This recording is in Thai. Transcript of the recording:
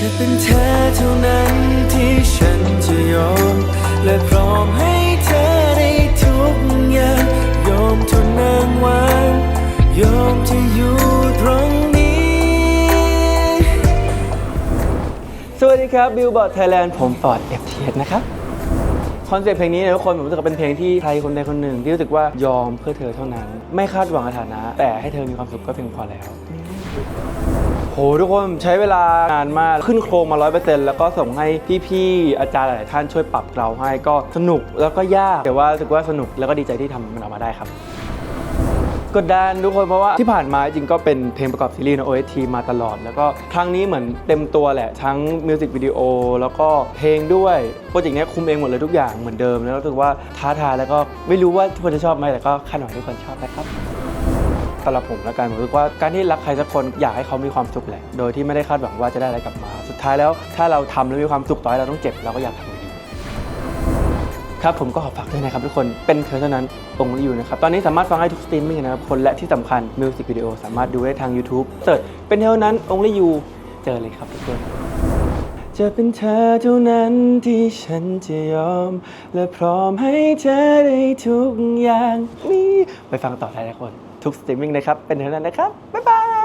จะเป็นเธอเท่านั้นที่ฉันจะยอม และพร้อมให้เธอได้ทุกอย่างยอมทนนางวางยอมจะอยู่ตรงนี้ สวัสดีครับบิลบอร์ดไทยแลนด์ผมฟอร์ดเอฟเทียนะครับ คอนเซ็ปต์เพลงนี้เนี่ยทุกคนผมรู้สึกว่าเป็นเพลงที่ใครคนใดคนหนึ่ง ที่รู้สึกว่ายอมเพื่อเธอเท่านั้น ไม่คาดหวังสถานะ แต่ให้เธอมีความสุขก็เพียงพอแล้ว โหทุกคนใช้เวลานานมากขึ้นโครงมา 100%แล้วก็ส่งให้พี่ๆอาจารย์หลายๆท่านช่วยปรับเราให้ก็สนุกแล้วก็ยากแต่ว่ารู้สึกว่าสนุกแล้วก็ดีใจที่ทำมันออกมาได้ครับกดดันทุกคนเพราะว่าที่ผ่านมาจริงก็เป็นเพลงประกอบซีรีส์นะ OST มาตลอด แล้วก็ครั้งนี้เหมือนเต็มตัวแหละ ทั้งมิวสิกวิดีโอแล้วก็เพลงด้วยโปรเจกต์นี้คุมเองหมดเลยทุกอย่างเหมือนเดิม แล้วรู้สึกว่าท้าทายแล้วก็ไม่รู้ว่าทุกคนจะชอบไหมแต่ก็คาดหวังทุกคนชอบนะครับ สำหรับผมแล้วกันผมรู้สึกว่าการที่รักใครสักคนอยากให้เขามีความสุขแหละ โดยที่ไม่ได้คาดหวังว่าจะได้อะไรกลับมา สุดท้ายแล้วถ้าเราทำแล้วมีความสุขต่อให้เราต้องเจ็บเราก็อยากทำดีครับผมก็ขอฝากด้วยนะครับทุกคนเป็นเธอเท่านั้นองค์อยู่นะครับตอนนี้สามารถฟังให้ทุกสตรีมมิ่งนะครับคนและที่สำคัญมิวสิกวิดีโอสามารถดูได้ทาง YouTube เสิร์ชเป็นเท่านั้นองค์อยู่เจอเลยครับทุกคน จะเป็นเธอเท่านั้นที่ฉันจะยอม และพร้อมให้เธอได้ทุกอย่างนี้ ไปฟังต่อได้นะคน ทุกสตรีมมิ่งนะครับ เป็นเท่านั้นนะครับ บ๊ายบาย